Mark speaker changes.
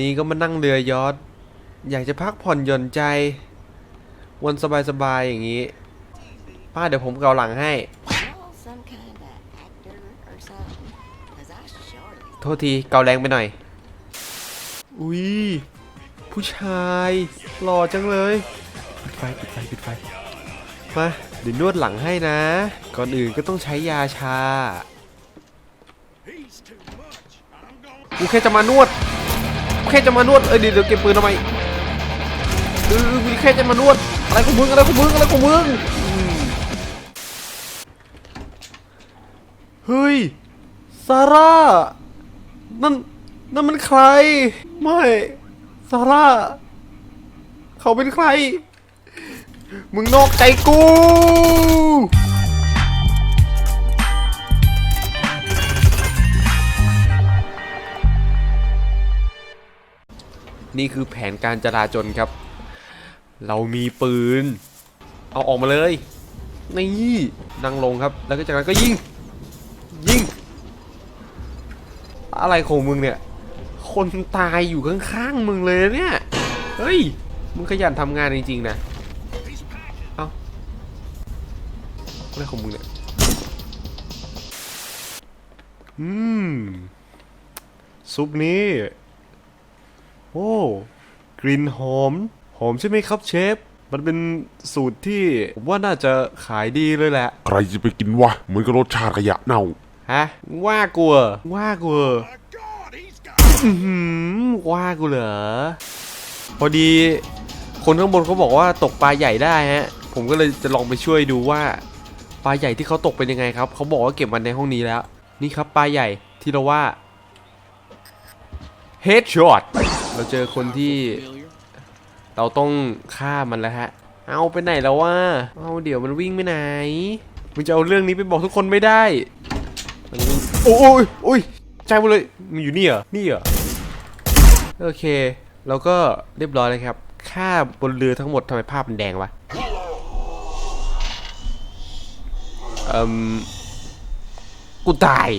Speaker 1: นี้ก็มานั่งเรือยอทอยากจะพักผ่อนหย่อนใจ วันสบายๆอย่างนี้ ป้าเดี๋ยวผมเกาหลังให้
Speaker 2: Well, some kind of actor or something. Cause I surely
Speaker 1: โทษทีเกาแรงไปหน่อย อุ้ยผู้ชายหล่อจังเลย ปิดไฟปิดไฟปิดไฟ มาเดี๋ยวนวดหลังให้นะ ก่อนอื่นก็ต้องใช้ยาชา กูแค่จะมานวดกู แค่จะมานวด เอ้ยเดี๋ยวเดี๋ยวเก็บปืนทำไมเออกูแค่จะมานวด อะไรของมึงอะไรของมึงอะไรของมึงเฮ้ย ซาร่า นั่น นั่นมันใคร ไม่ ซาร่า เขาเป็นใคร มึงนอกใจกู นี่คือแผนการจราจนครับ เรามีปืน เอาออกมาเลยนี่นั่งลงครับ แล้วก็จากนั้นก็ยิง ยิง อะไรของมึงเนี่ย คนตายอยู่ข้างๆมึงเลยเนี่ย เฮ้ย มึงขยันทำงานจริงๆนะ เอาอะไรของมึงเนี่ย อืม ซุปนี้ โอ้กลิ่นหอม หอมใช่ไหมครับเชฟ มันเป็นสูตรที่ผมว่าน่าจะขายดีเลยแหละ
Speaker 3: ใครจะไปกินวะเหมือนกับรสชาติขยะเน่า
Speaker 1: ฮะ ว่ากูเหรอว่ากูเหรออื้อหือว่ากูเหรอ พอดี คนข้างบนเขาบอกว่าตกปลาใหญ่ได้ฮะ ผมก็เลยจะลองไปช่วยดูว่า ปลาใหญ่ที่เขาตกเป็นยังไงครับ เขาบอกว่าเก็บมันในห้องนี้แล้ว นี่ครับปลาใหญ่ที่เราว่า Headshot เราเจอคนที่ เราต้องฆ่ามันแล้วฮะ เอาไปไหนแล้ววะเอาเดี๋ยวมันวิ่งไปไหนมึงจะเอาเรื่องนี้ไปบอกทุกคนไม่ได้มันโอ้ยโอ้ยใจหมดเลยมันอยู่นี่เหรอนี่เหรอโอเคแล้วก็เรียบร้อยเลยครับค่าบนเรือทั้งหมดทำไมภาพมันแดงวะเอ่มกูตาย